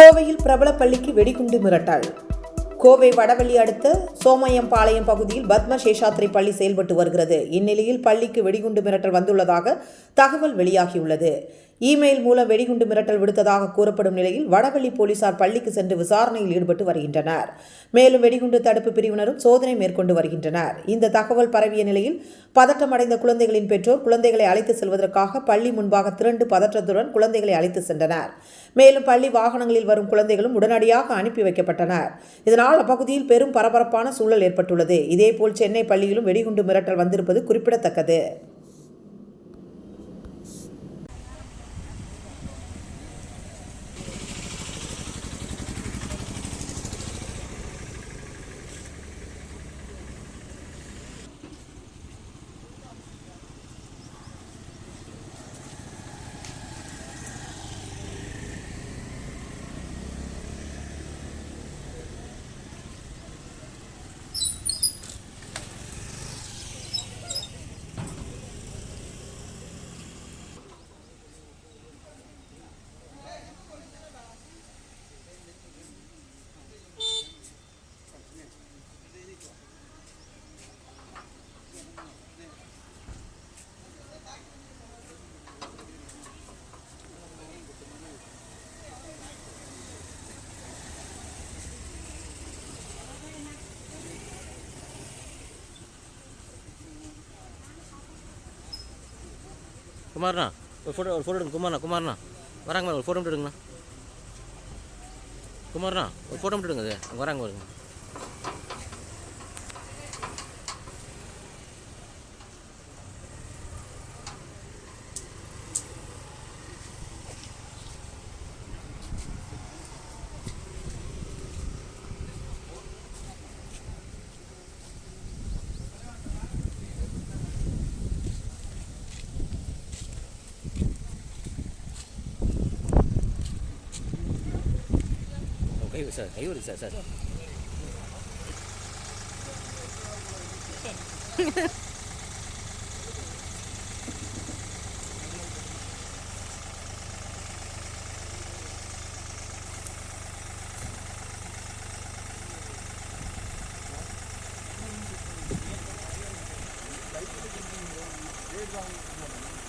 கோவையில் பிரபல பள்ளிக்கு வெடிகுண்டு மிரட்டல். கோவை வடவள்ளி அடுத்த சோமயம்பாளையம் பகுதியில் பத்ம சேஷாத்ரி பள்ளி செயல்பட்டு வருகிறது. இந்நிலையில் பள்ளிக்கு வெடிகுண்டு மிரட்டல் வந்துள்ளதாக தகவல் வெளியாகியுள்ளது. இமெயில் மூலம் வெடிகுண்டு மிரட்டல் விடுத்ததாக கூறப்படும் நிலையில் வடவள்ளி போலீசார் பள்ளிக்கு சென்று விசாரணையில் ஈடுபட்டு வருகின்றனர். மேலும் வெடிகுண்டு தடுப்பு பிரிவினரும் சோதனை மேற்கொண்டு வருகின்றனர். இந்த தகவல் பரவிய நிலையில் பதட்டமடைந்த குழந்தைகளின் பெற்றோர் குழந்தைகளை அழைத்து செல்வதற்காக பள்ளி முன்பாக திரண்டு பதற்றத்துடன் குழந்தைகளை அழைத்து சென்றனர். மேலும் பள்ளி வாகனங்களில் வரும் குழந்தைகளும் உடனடியாக அனுப்பி வைக்கப்பட்டனர். இதனால் அப்பகுதியில் பெரும் பரபரப்பான சூழல் ஏற்பட்டுள்ளது. இதேபோல் சென்னை பள்ளியிலும் வெடிகுண்டு மிரட்டல் வந்திருப்பது குறிப்பிடத்தக்கது. குமார்ண்ணா. ஒரு ஃபோட்டோ ஒரு ஃபோட்டோ எடுங்க குமார்ண்ணா குமார்ண்ணா. வராங்க ஒரு ஃபோட்டோ மட்டும் எடுங்கண்ணா. குமார்ண்ணா ஒரு ஃபோட்டோ மட்டும் எடுங்க அது அங்கே வராங்க உங்கள் கை சார் கை வருது சார் சார் Thank you.